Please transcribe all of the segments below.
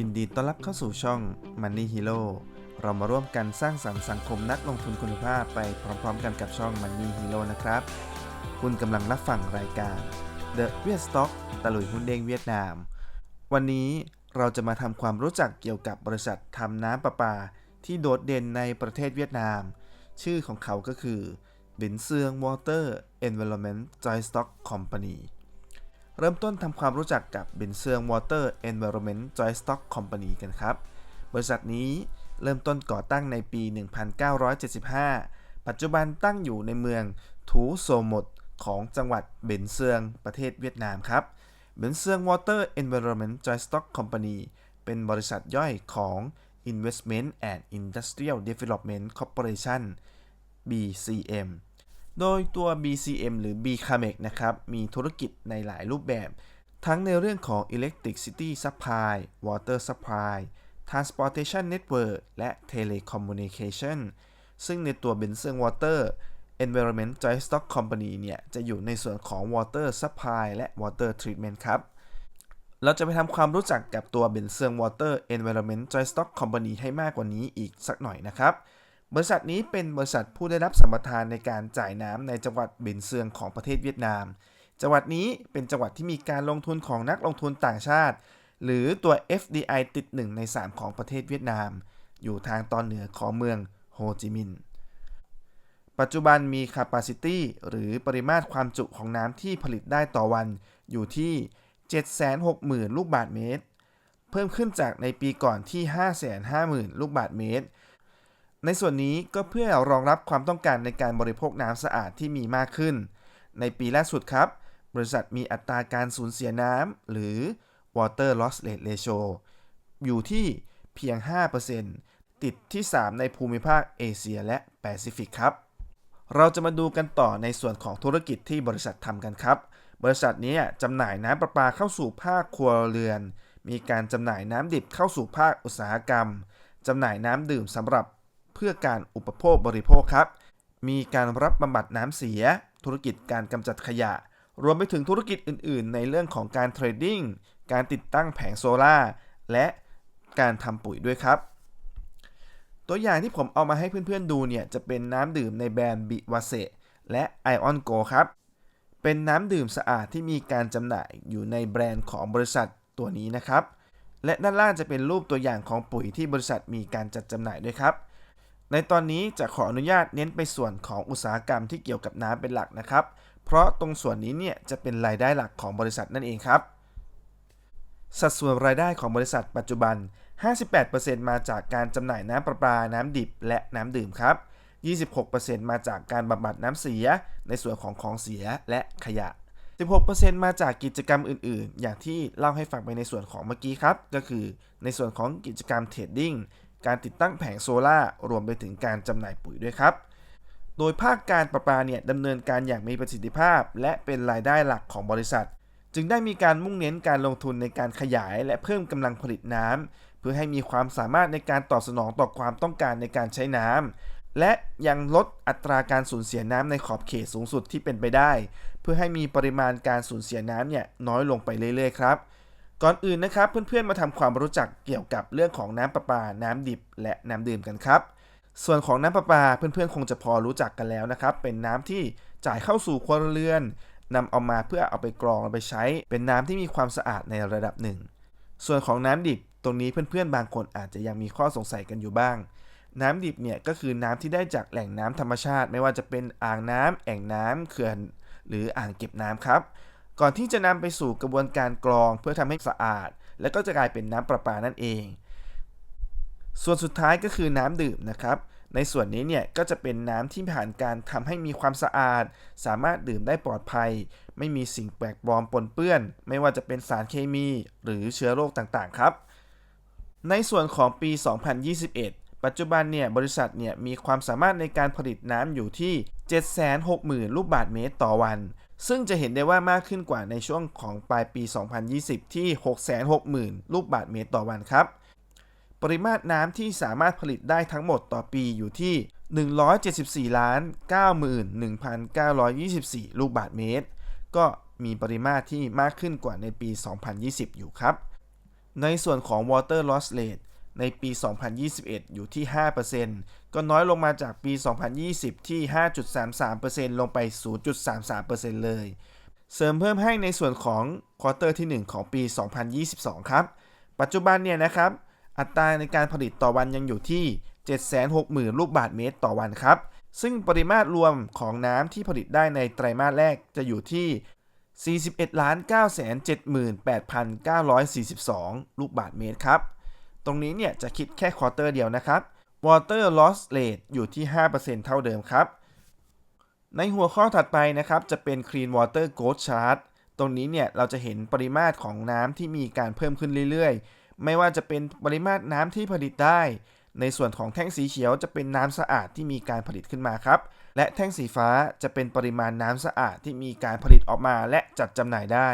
ยินดีต้อนรับเข้าสู่ช่อง Money Hero เรามาร่วมกันสร้างสรรค์สังคมนักลงทุนคุณภาพไปพร้อมๆ กันกับช่อง Money Hero นะครับ คุณกำลังรับฟังรายการ The v i e t Stock ตะลุยหุ้นเด้งเวียดนาม วันนี้เราจะมาทำความรู้จักเกี่ยวกับบริษัททำน้ำประปา ที่โดดเด่นในประเทศเวียดนาม ชื่อของเขาก็คือบินเซียง Water Environment Joint Stock Company เริ่มต้นทำความรู้จักกับบินเซียง Water Environment Joint Stock Company กันครับ บริษัทนี้เริ่มต้นก่อตั้งในปี 1975 ปัจจุบันตั้งอยู่ในเมืองทูโซมดของจังหวัดเบนเซียงประเทศเวียดนามครับ เบนเซียง Water Environment Joint Stock Company เป็นบริษัทย่อยของ Investment and Industrial Development Corporation BCM โดยตัว BCM หรือ BCAMEC นะครับ มีธุรกิจในหลายรูปแบบ ทั้งในเรื่องของ Electricity Supply Water Supply Transportation Network และ Telecommunication ซึ่งในตัว b e n z e n Water Environment Joint Stock Company เนี่ย จะอยู่ในส่วนของ Water Supply และ Water Treatment ครับ เราจะไปทำความรู้จักกับตัว b e n z e n Water Environment Joint Stock Company ให้มากกว่านี้อีกสักหน่อยนะครับ บริษัทนี้เป็นบริษัทผู้ได้รับสัมปทานในการจ่ายน้ำในจังหวัดเบนเซียงของประเทศเวียดนาม จังหวัดนี้เป็นจังหวัดที่มีการลงทุนของนักลงทุนต่างชาติ หรือตัว FDI ติด 1 ใน 3 ของประเทศเวียดนาม อยู่ทางตอนเหนือของเมืองโฮจิมินห์ปัจจุบันมี capacity หรือปริมาตรความจุของน้ำที่ผลิตได้ต่อวันอยู่ที่ 760,000 ลูกบาศก์เมตร เพิ่มขึ้นจากในปีก่อนที่ 550,000 ลูกบาศก์เมตร ในส่วนนี้ก็เพื่อรองรับความต้องการในการบริโภคน้ำสะอาดที่มีมากขึ้น ในปีล่าสุดครับ บริษัทมีอัตราการสูญเสียน้ำหรือ water loss rate ratio อยู่ที่เพียง 5%ติดที่ 3 ในภูมิภาคเอเชียและแปซิฟิกครับ เราจะมาดูกันต่อในส่วนของธุรกิจที่บริษัททำกันครับ บริษัทนี้จำหน่ายน้ำประปาเข้าสู่ภาคครัวเรือน มีการจำหน่ายน้ำดิบเข้าสู่ภาคอุตสาหกรรมจำหน่ายน้ำดื่มสำหรับ เพื่อการอุปโภคบริโภคครับ มีการรับบำบัดน้ำเสีย ธุรกิจการกำจัดขยะ รวมไปถึงธุรกิจอื่น ๆ ในเรื่องของการเทรดดิ้ง การติดตั้งแผงโซล่า และการทำปุ๋ยด้วยครับ ตัวอย่างที่ผมเอามาให้เพื่อน ๆ ดูเนี่ย จะเป็นน้ำดื่มในแบรนด์บิวาเซและไอออนโกครับ เป็นน้ำดื่มสะอาดที่มีการจำหน่ายอยู่ในแบรนด์ของบริษัทตัวนี้นะครับ และด้านล่างจะเป็นรูปตัวอย่างของปุ๋ยที่บริษัทมีการจัดจำหน่ายด้วยครับ ในตอนนี้จะขออนุญาตเน้นไปส่วนของอุตสาหกรรมที่เกี่ยวกับน้ำเป็นหลักนะครับ เพราะตรงส่วนนี้เนี่ยจะเป็นรายได้หลักของบริษัทนั่นเองครับ สัดส่วนรายได้ของบริษัทปัจจุบัน 58%มาจากการจำหน่ายน้ำประปา น้ำดิบ และน้ำดื่มครับ 26%มาจากการบำบัดน้ำเสีย ในส่วนของของเสียและขยะ 16%มาจากกิจกรรมอื่น ๆ อย่างที่เล่าให้ฟังไปในส่วนของเมื่อกี้ครับ ก็คือในส่วนของกิจกรรมเทรดดิ้ง การติดตั้งแผงโซล่าร์รวมไปถึงการจำหน่ายปุ๋ยด้วยครับ โดยภาคการประปาเนี่ยดำเนินการอย่างมีประสิทธิภาพ และเป็นรายได้หลักของบริษัท จึงได้มีการมุ่งเน้นการลงทุนในการขยาย และเพิ่มกำลังผลิตน้ำเพื่อให้มีความสามารถในการตอบสนองต่อความต้องการในการใช้น้ำและยังลดอัตราการสูญเสียน้ำในขอบเขตสูงสุดที่เป็นไปได้ เพื่อให้มีปริมาณการสูญเสียน้ำเนี่ยน้อยลงไปเรื่อยๆครับ ก่อนอื่นนะครับ เพื่อนๆมาทำความรู้จักเกี่ยวกับเรื่องของน้ำประปา น้ำดิบ และน้ำดื่มกันครับ ส่วนของน้ำประปาเพื่อนๆคงจะพอรู้จักกันแล้วนะครับ เป็นน้ำที่จ่ายเข้าสู่ครัวเรือนนำเอามาเพื่อเอาไปกรองเอาไปใช้ เป็นน้ำที่มีความสะอาดในระดับหนึ่ง ส่วนของน้ำดิบตรงนี้เพื่อนๆ บางคนอาจจะยังมีข้อสงสัยกันอยู่บ้าง น้ำดิบเนี่ยก็คือน้ำที่ได้จากแหล่งน้ำธรรมชาติ ไม่ว่าจะเป็นอ่างน้ำแอ่งน้ำเขื่อน หรืออ่างเก็บน้ำครับ ก่อนที่จะนำไปสู่กระบวนการกรองเพื่อทำให้สะอาด และก็จะกลายเป็นน้ำประปานั่นเอง ส่วนสุดท้ายก็คือน้ำดื่มนะครับ ในส่วนนี้เนี่ยก็จะเป็นน้ำที่ผ่านการทำให้มีความสะอาด สามารถดื่มได้ปลอดภัย ไม่มีสิ่งแปลกปลอมปนเปื้อน ไม่ว่าจะเป็นสารเคมี หรือเชื้อโรคต่างๆ ครับ ในส่วนของปี 2021ปัจจุบันเนี่ยบริษัทเนี่ยมีความสามารถในการผลิตน้ำอยู่ที่ 760,000 ลูกบาศก์เมตรต่อวัน ซึ่งจะเห็นได้ว่ามากขึ้นกว่าในช่วงของปลายปี 2020 ที่ 660,000 ลูกบาศก์เมตรต่อวันครับ ปริมาตรน้ำที่สามารถผลิตได้ทั้งหมดต่อปีอยู่ที่ 174ล้าน91,924 ลูกบาศก์เมตร ก็มีปริมาตรที่มากขึ้นกว่าในปี 2020 อยู่ครับ ในส่วนของ water loss rate ในปี 2021 อยู่ที่ 5% ก็น้อยลงมาจากปี 2020 ที่ 5.33%ลงไป 0.33%เลย เสริมเพิ่มให้ในส่วนของควอเตอร์ที่ 1 ของปี 2022 ครับ ปัจจุบันเนี่ยนะครับ อัตราในการผลิตต่อวันยังอยู่ที่ 760,000 ลูกบาศก์เมตรต่อวันครับ ซึ่งปริมาตรรวมของน้ำที่ผลิตได้ในไตรมาสแรกจะอยู่ที่41ล้าน978,942 ลูกบาศก์เมตรครับ ตรงนี้เนี่ยจะคิดแค่ควอเตอร์เดียวนะครับ water loss rate อยู่ที่ 5%เท่าเดิมครับ ในหัวข้อถัดไปนะครับ จะเป็น clean water growth chart ตรงนี้เนี่ยเราจะเห็นปริมาตรของน้ำที่มีการเพิ่มขึ้นเรื่อยๆ ไม่ว่าจะเป็นปริมาตรน้ำที่ผลิตได้ ในส่วนของแท่งสีเขียวจะเป็นน้ำสะอาดที่มีการผลิตขึ้นมาครับ และแท่งสีฟ้าจะเป็นปริมาณน้ำสะอาดที่มีการผลิตออกมาและจัดจำหน่ายได้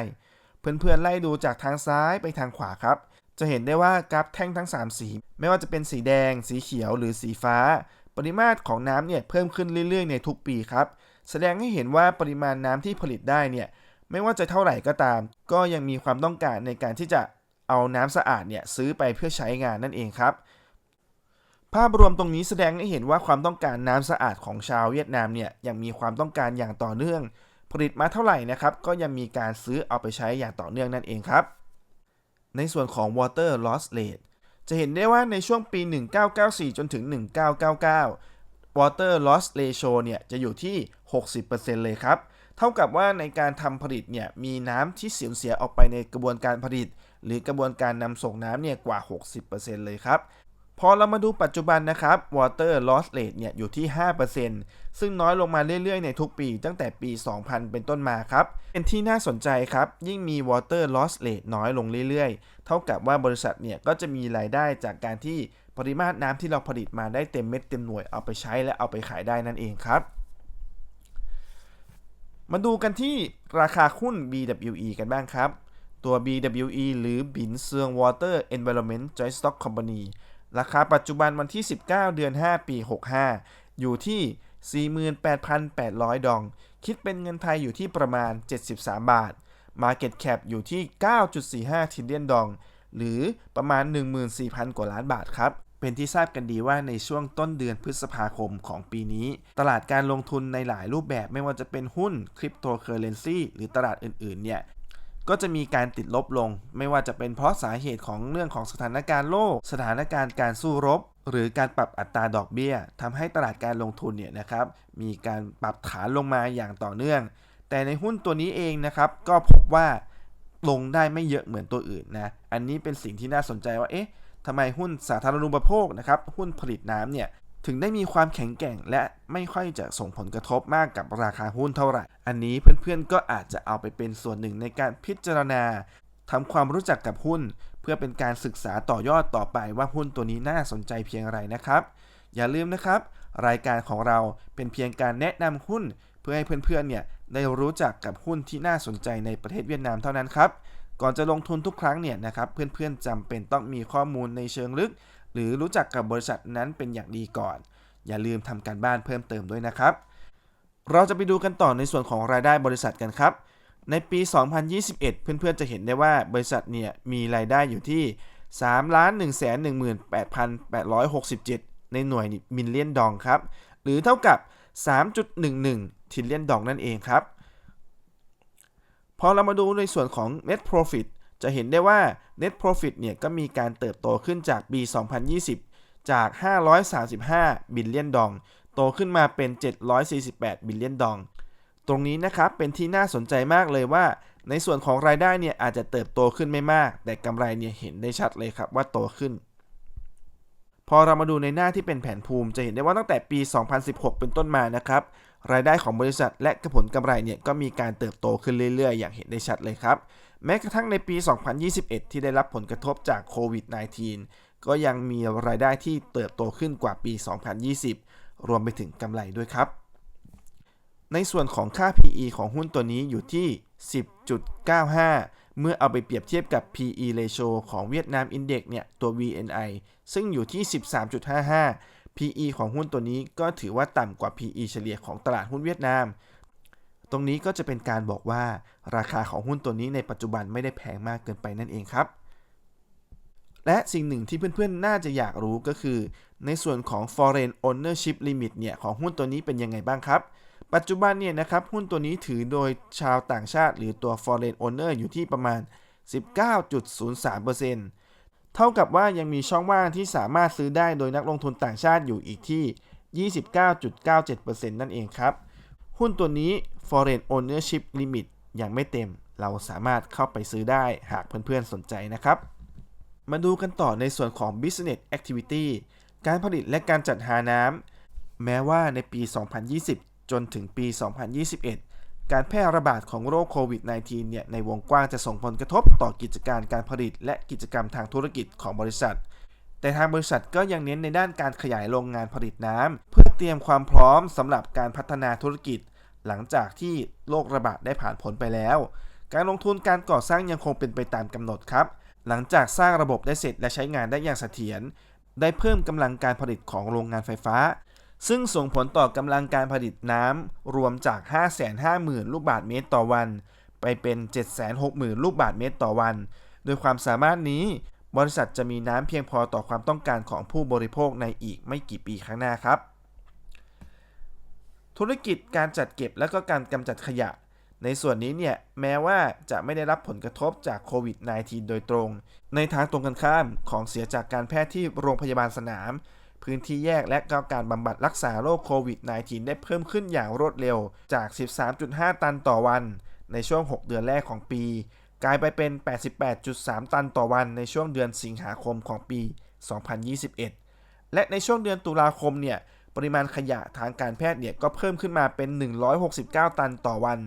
เพื่อนๆไล่ดูจากทางซ้ายไปทางขวาครับ จะเห็นได้ว่ากราฟแท่งทั้ง 3 สี ไม่ว่าจะเป็นสีแดง สีเขียว หรือสีฟ้า ปริมาตรของน้ำเนี่ยเพิ่มขึ้นเรื่อยๆ ในทุกปีครับ แสดงให้เห็นว่าปริมาณน้ำที่ผลิตได้เนี่ยไม่ว่าจะเท่าไหร่ก็ตาม ก็ยังมีความต้องการในการที่จะเอาน้ำสะอาดเนี่ยซื้อไปเพื่อใช้งานนั่นเองครับ ภาพรวมตรงนี้แสดงให้เห็นว่าความต้องการน้ำสะอาดของชาวเวียดนามเนี่ยยังมีความต้องการอย่างต่อเนื่อง ผลิตมาเท่าไหร่นะครับก็ยังมีการซื้อเอาไปใช้อย่างต่อเนื่องนั่นเองครับ ในส่วนของ water loss rate จะเห็นได้ว่าในช่วงปี 1994 จนถึง 1999 water loss ratio เนี่ยจะอยู่ที่ 60%เลยครับ เท่ากับว่าในการทำผลิตเนี่ยมีน้ำที่เสียเสียออกไปในกระบวนการผลิต หรือกระบวนการนำส่งน้ำเนี่ยกว่า 60%เลยครับ พอเรามาดูปัจจุบันนะครับ water loss rate เนี่ยอยู่ที่ 5%ซึ่งน้อยลงมาเรื่อยๆ ในทุกปี ตั้งแต่ปี 2000 เป็นต้นมาครับ เป็นที่น่าสนใจครับ ยิ่งมี water loss rate น้อยลงเรื่อยๆ เท่ากับว่าบริษัทเนี่ยก็จะมีรายได้จากการที่ปริมาตรน้ำที่เราผลิตมาได้เต็มเม็ดเต็มหน่วยเอาไปใช้และเอาไปขายได้นั่นเองครับ มาดูกันที่ราคาหุ้น BWE กันบ้างครับ ตัว BWE หรือบินเซียง Water Environment Joint Stock Company ราคาปัจจุบันวันที่ 19 เดือน 5 ปี 65 อยู่ที่ 48,800 ดอง คิดเป็นเงินไทยอยู่ที่ประมาณ 73 บาท Market Cap อยู่ที่ 9.45 ทิลเลียนดอง หรือประมาณ 14,000 กว่าล้านบาทครับ เป็นที่ทราบกันดีว่าในช่วงต้นเดือนพฤษภาคมของปีนี้ ตลาดการลงทุนในหลายรูปแบบไม่ว่าจะเป็นหุ้นคริปโตเคอเรนซีหรือตลาดอื่นๆเนี่ย ก็จะมีการติดลบลง ไม่ว่าจะเป็นเพราะสาเหตุของเรื่องของสถานการณ์โลก สถานการณ์การสู้รบ หรือการปรับอัตราดอกเบี้ยทำให้ตลาดการลงทุนเนี่ยนะครับมีการปรับฐานลงมาอย่างต่อเนื่อง แต่ในหุ้นตัวนี้เองนะครับก็พบว่าลงได้ไม่เยอะเหมือนตัวอื่นนะอันนี้เป็นสิ่งที่น่าสนใจว่าเอ๊ะทำไมหุ้นสาธารณูปโภคนะครับหุ้นผลิตน้ำเนี่ย ถึงได้มีความแข็งแกร่ง และไม่ค่อยจะส่งผลกระทบมากกับราคาหุ้นเท่าไหร่ อันนี้เพื่อนๆก็อาจจะเอาไปเป็นส่วนหนึ่งในการพิจารณาทำความรู้จักกับหุ้น เพื่อเป็นการศึกษาต่อยอดต่อไปว่าหุ้นตัวนี้น่าสนใจเพียงไรนะครับ อย่าลืมนะครับ รายการของเราเป็นเพียงการแนะนำหุ้น เพื่อให้เพื่อนๆเนี่ยได้รู้จักกับหุ้นที่น่าสนใจในประเทศเวียดนามเท่านั้นครับก่อนจะลงทุนทุกครั้งเนี่ยนะครับเพื่อนๆจำเป็นต้องมีข้อมูลในเชิงลึก หรือรู้จักกับบริษัทนั้นเป็นอย่างดีก่อน อย่าลืมทำการบ้านเพิ่มเติมด้วยนะครับ เราจะไปดูกันต่อในส่วนของรายได้บริษัทกันครับ ในปี 2021 เพื่อนๆจะเห็นได้ว่าบริษัทเนี่ยมีรายได้อยู่ที่ 3 1 1 8 8 6 7 ในหน่วยมิลเลียนดองครับ หรือเท่ากับ 3.11ทิลเลียนดองนั่นเองครับ พอเรามาดูในส่วนของ net profit จะเห็นได้ว่า net profit เนี่ยก็มีการเติบโตขึ้นจากปี 2020 จาก 535 บิลเลียนดอง โตขึ้นมาเป็น 748 บิลเลียนดอง ตรงนี้นะครับเป็นที่น่าสนใจมากเลยว่า ในส่วนของรายได้เนี่ยอาจจะเติบโตขึ้นไม่มาก แต่กำไรเนี่ยเห็นได้ชัดเลยครับว่าโตขึ้น พอเรามาดูในหน้าที่เป็นแผนภูมิ จะเห็นได้ว่าตั้งแต่ปี 2016 เป็นต้นมานะครับรายได้ของบริษัทและผลกำไรเนี่ยก็มีการเติบโตขึ้นเรื่อยๆ อย่างเห็นได้ชัดเลยครับ แม้กระทั่งในปี 2021 ที่ได้รับผลกระทบจากโควิด -19 ก็ยังมีรายได้ที่เติบโตขึ้นกว่าปี 2020 รวมไปถึงกำไรด้วยครับ ในส่วนของค่า PE ของหุ้นตัวนี้อยู่ที่ 10.95 เมื่อเอาไปเปรียบเทียบกับ PE ratio ของเวียดนาม Index เนี่ย ตัว VNI ซึ่งอยู่ที่ 13.55 PE ของหุ้นตัวนี้ก็ถือว่าต่ำกว่า PE เฉลี่ยของตลาดหุ้นเวียดนาม ตรงนี้ก็จะเป็นการบอกว่าราคาของหุ้นตัวนี้ในปัจจุบันไม่ได้แพงมากเกินไปนั่นเองครับ และสิ่งหนึ่งที่เพื่อนๆ น่าจะอยากรู้ก็คือ ในส่วนของ foreign ownership limit เนี่ยของหุ้นตัวนี้เป็นยังไงบ้างครับ ปัจจุบันเนี่ยนะครับหุ้นตัวนี้ถือโดยชาวต่างชาติ หรือตัว foreign owner อยู่ที่ประมาณ 19.03%เท่ากับว่ายังมีช่องว่างที่สามารถซื้อได้โดยนักลงทุนต่างชาติอยู่อีกที่ 29.97%นั่นเองครับ หุ้นตัวนี้ foreign ownership limit ยังไม่เต็ม เราสามารถเข้าไปซื้อได้หากเพื่อนๆสนใจนะครับ มาดูกันต่อในส่วนของ business activity การผลิตและการจัดหาน้ำแม้ว่าในปี 2020 จนถึงปี 2021 การแพร่ระบาดของโรคโควิด -19 เนี่ยในวงกว้างจะส่งผลกระทบต่อกิจการการผลิตและกิจกรรมทางธุรกิจของบริษัท แต่ทางบริษัทก็ยังเน้นในด้านการขยายโรงงานผลิตน้ำเพื่อเตรียมความพร้อมสำหรับการพัฒนาธุรกิจ หลังจากที่โรคระบาดได้ผ่านพ้นไปแล้ว การลงทุนการก่อสร้างยังคงเป็นไปตามกำหนดครับ หลังจากสร้างระบบได้เสร็จและใช้งานได้อย่างเสถียรได้เพิ่มกำลังการผลิตของโรงงานไฟฟ้า ซึ่งส่งผลต่อกำลังการผลิตน้ำรวมจาก 550,000 ลูกบาศก์เมตรต่อวัน ไปเป็น 760,000 ลูกบาศก์เมตรต่อวัน โดยความสามารถนี้บริษัทจะมีน้ำเพียงพอต่อความต้องการของผู้บริโภคในอีกไม่กี่ปีข้างหน้าครับ ธุรกิจการจัดเก็บและก็การกำจัดขยะ ในส่วนนี้เนี่ยแม้ว่าจะไม่ได้รับผลกระทบจากโควิด -19 โดยตรง ในทางตรงกันข้ามของเสียจากการแพทย์ที่โรงพยาบาลสนาม พื้นที่แยกและก็การบำบัดรักษาโรคโควิด -19 ได้เพิ่มขึ้นอย่างรวดเร็วจาก 13.5 ตันต่อวัน ในช่วง 6 เดือนแรกของปี กลายไปเป็น 88.3 ตันต่อวันในช่วงเดือนสิงหาคมของปี 2021 และในช่วงเดือนตุลาคมเนี่ย ปริมาณขยะทางการแพทย์เนี่ยก็เพิ่มขึ้นมาเป็น 169 ตันต่อวัน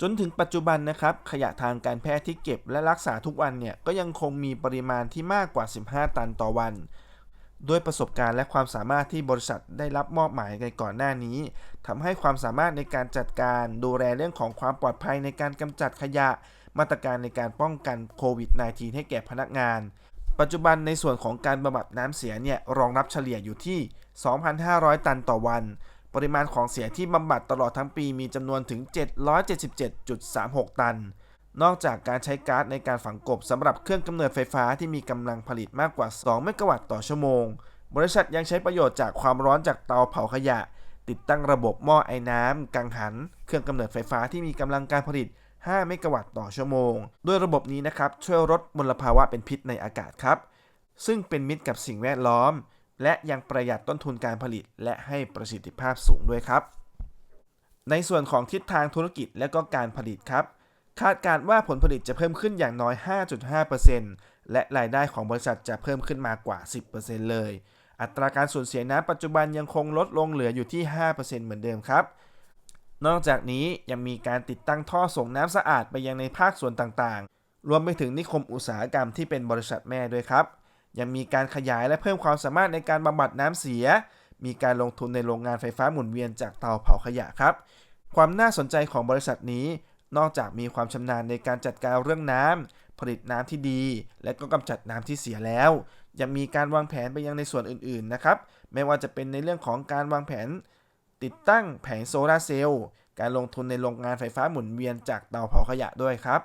จนถึงปัจจุบันนะครับขยะทางการแพทย์ที่เก็บและรักษาทุกวันเนี่ยก็ยังคงมีปริมาณที่มากกว่า 15 ตันต่อวันด้วยประสบการณ์และความสามารถที่บริษัทได้รับมอบหมายในก่อนหน้านี้ทำให้ความสามารถในการจัดการดูแลเรื่องของความปลอดภัยในการกำจัดขยะ มาตรการในการป้องกันโควิด -19 ให้แก่พนักงาน ปัจจุบันในส่วนของการบำบัดน้ำเสียเนี่ยรองรับเฉลี่ยอยู่ที่ 2,500 ตันต่อวัน ปริมาณของเสียที่บำบัดตลอดทั้งปีมีจำนวนถึง 777.36 ตัน นอกจากการใช้ก๊าซในการฝังกบสำหรับเครื่องกำเนิดไฟฟ้าที่มีกำลังผลิตมากกว่า 2 เมกะวัตต์ต่อชั่วโมง บริษัทยังใช้ประโยชน์จากความร้อนจากเตาเผาขยะ ติดตั้งระบบหม้อไอ้น้ำกังหัน เครื่องกำเนิดไฟฟ้าที่มีกำลังการผลิต 5 เมกะวัตต์ต่อชั่วโมง ด้วยระบบนี้นะครับช่วยลดมลภาวะเป็นพิษในอากาศครับ ซึ่งเป็นมิตรกับสิ่งแวดล้อม และยังประหยัดต้นทุนการผลิต และให้ประสิทธิภาพสูงด้วยครับ ในส่วนของทิศทางธุรกิจและก็การผลิตครับ คาดการณ์ว่าผลผลิตจะเพิ่มขึ้นอย่างน้อย 5.5%และรายได้ของบริษัทจะเพิ่มขึ้นมากกว่า 10%เลย อัตราการสูญเสียน้ำปัจจุบันยังคงลดลงเหลืออยู่ที่ 5%เหมือนเดิมครับนอกจากนี้ยังมีการติดตั้งท่อส่งน้ำสะอาดไปยังในภาคส่วนต่างๆ รวมไปถึงนิคมอุตสาหกรรมที่เป็นบริษัทแม่ด้วยครับ ยังมีการขยายและเพิ่มความสามารถในการบำบัดน้ำเสีย มีการลงทุนในโรงงานไฟฟ้าหมุนเวียนจากเตาเผาขยะครับ ความน่าสนใจของบริษัทนี้ นอกจากมีความชำนาญในการจัดการเรื่องน้ำผลิตน้ำที่ดี และก็กำจัดน้ำที่เสียแล้ว ยังมีการวางแผนไปยังในส่วนอื่นๆนะครับ ไม่ว่าจะเป็นในเรื่องของการวางแผน ติดตั้งแผงโซลาร์เซลล์ การลงทุนในโรงงานไฟฟ้าหมุนเวียนจากเตาเผาขยะด้วยครับ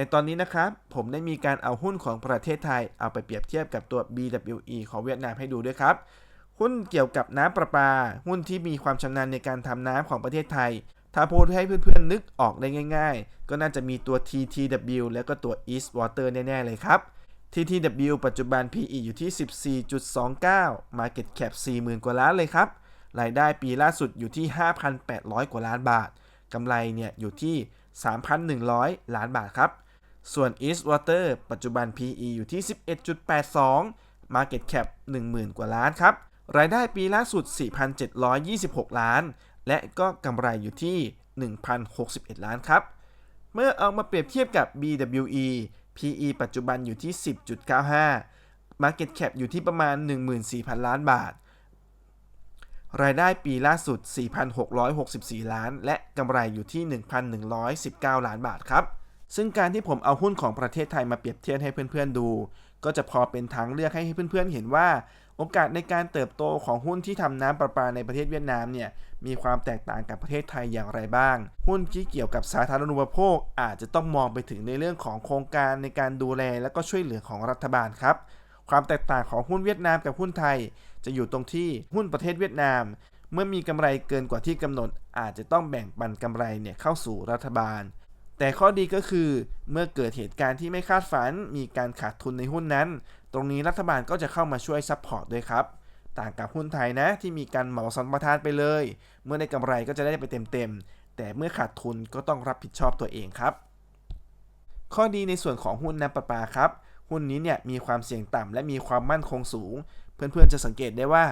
ในตอนนี้นะครับ ผมได้มีการเอาหุ้นของประเทศไทยเอาไปเปรียบเทียบกับตัว BWE ของเวียดนามให้ดูด้วยครับ หุ้นเกี่ยวกับน้ำประปา หุ้นที่มีความชำนาญในการทำน้ำของประเทศไทย ถ้าพูดให้เพื่อนๆนึกออกได้ง่าย ๆ ก็น่าจะมีตัว TTW แล้วก็ตัว East Water แน่ๆเลยครับ TTW ปัจจุบัน PE อยู่ที่ 14.29 Market Cap 40,000 กว่าล้านเลยครับ รายได้ปีล่าสุดอยู่ที่ 5,800 กว่าล้านบาท กำไรเนี่ยอยู่ที่ 3,100 ล้านบาทครับ ส่วน East Water ปัจจุบัน PE อยู่ที่ 11.82 Market Cap 10,000 กว่าล้านครับ รายได้ปีล่าสุด 4,726 ล้าน และก็กำไรอยู่ที่ 1,061 ล้านครับ เมื่อเอามาเปรียบเทียบกับ BWE PE ปัจจุบันอยู่ที่ 10.95 Market Cap อยู่ที่ประมาณ 14,000 ล้านบาท รายได้ปีล่าสุด 4,664 ล้าน และกำไรอยู่ที่ 1,119 ล้านบาทครับ ซึ่งการที่ผมเอาหุ้นของประเทศไทยมาเปรียบเทียบให้เพื่อนๆดู ก็จะพอเป็นทางเลือกให้เพื่อนๆเห็นว่า โอกาสในการเติบโตของหุ้นที่ทำน้ำประปาในประเทศเวียดนามเนี่ยมีความแตกต่างกับประเทศไทยอย่างไรบ้าง หุ้นที่เกี่ยวกับสาธารณูปโภค อาจจะต้องมองไปถึงในเรื่องของโครงการในการดูแลและก็ช่วยเหลือของรัฐบาลครับ ความแตกต่างของหุ้นเวียดนามกับหุ้นไทย จะอยู่ตรงที่หุ้นประเทศเวียดนามเมื่อมีกำไรเกินกว่าที่กำหนด อาจจะต้องแบ่งปันกำไรเนี่ยเข้าสู่รัฐบาล แต่ข้อดีก็คือเมื่อเกิดเหตุการณ์ที่ไม่คาดฝัน มีการขาดทุนในหุ้นนั้น ตรงนี้รัฐบาลก็จะเข้ามาช่วยซัพพอร์ตด้วยครับ ต่างกับหุ้นไทยนะที่มีการเหมาสัมปทานไปเลย เมื่อได้กำไรก็จะได้ไปเต็มๆ แต่เมื่อขาดทุนก็ต้องรับผิดชอบตัวเองครับ ข้อดีในส่วนของหุ้นน้ำประปาครับ หุ้นนี้เนี่ยมีความเสี่ยงต่ำและมีความมั่นคงสูง เพื่อนๆจะสังเกตได้ว่า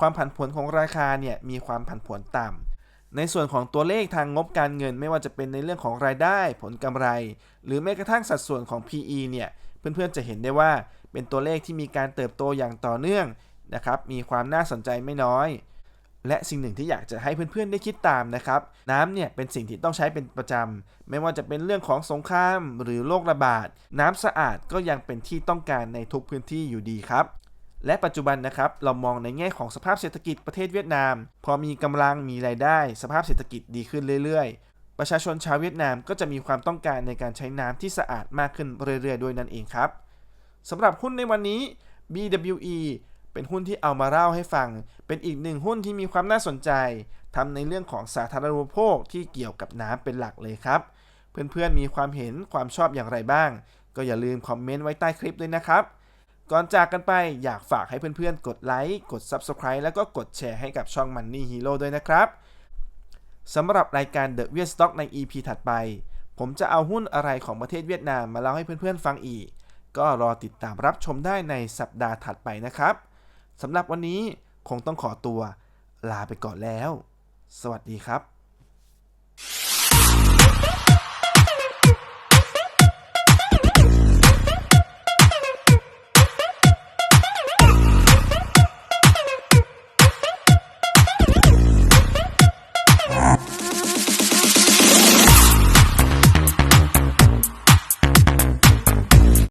ความผันผวนของราคาเนี่ยมีความผันผวนต่ำ ในส่วนของตัวเลขทางงบการเงินไม่ว่าจะเป็นในเรื่องของรายได้ ผลกำไร หรือแม้กระทั่งสัดส่วนของ PE เนี่ย เพื่อนๆจะเห็นได้ว่าเป็นตัวเลขที่มีการเติบโตอย่างต่อเนื่องนะครับ มีความน่าสนใจไม่น้อย และสิ่งหนึ่งที่อยากจะให้เพื่อนๆได้คิดตามนะครับ น้ำเนี่ยเป็นสิ่งที่ต้องใช้เป็นประจำ ไม่ว่าจะเป็นเรื่องของสงครามหรือโรคระบาด น้ำสะอาดก็ยังเป็นที่ต้องการในทุกพื้นที่อยู่ดีครับ และปัจจุบันนะครับเรามองในแง่ของสภาพเศรษฐกิจประเทศเวียดนาม พอมีกำลังมีรายได้ สภาพเศรษฐกิจดีขึ้นเรื่อยๆ ประชาชนชาวเวียดนามก็จะมีความต้องการในการใช้น้ำที่สะอาดมากขึ้นเรื่อยๆด้วยนั่นเองครับสำหรับหุ้นในวันนี้ BWE เป็นหุ้นที่เอามาเล่าให้ฟัง เป็นอีกหนึ่งหุ้นที่มีความน่าสนใจทำในเรื่องของสาธารณูปโภคที่เกี่ยวกับน้ำเป็นหลักเลยครับ เพื่อนๆมีความเห็นความชอบอย่างไรบ้าง ก็อย่าลืมคอมเมนต์ไว้ใต้คลิปด้วยนะครับ ก่อนจากกันไปอยากฝากให้เพื่อนๆ กดไลค์กด Subscribe แล้วก็กดแชร์ให้กับช่อง Money Hero ด้วยนะครับสำหรับรายการ The Viet Stock ใน EP ถัดไป ผมจะเอาหุ้นอะไรของประเทศเวียดนามมาเล่าให้เพื่อนๆฟังอีก ก็รอติดตามรับชมได้ในสัปดาห์ถัดไปนะครับสำหรับวันนี้คงต้องขอตัว ลาไปก่อนแล้ว สวัสดีครับ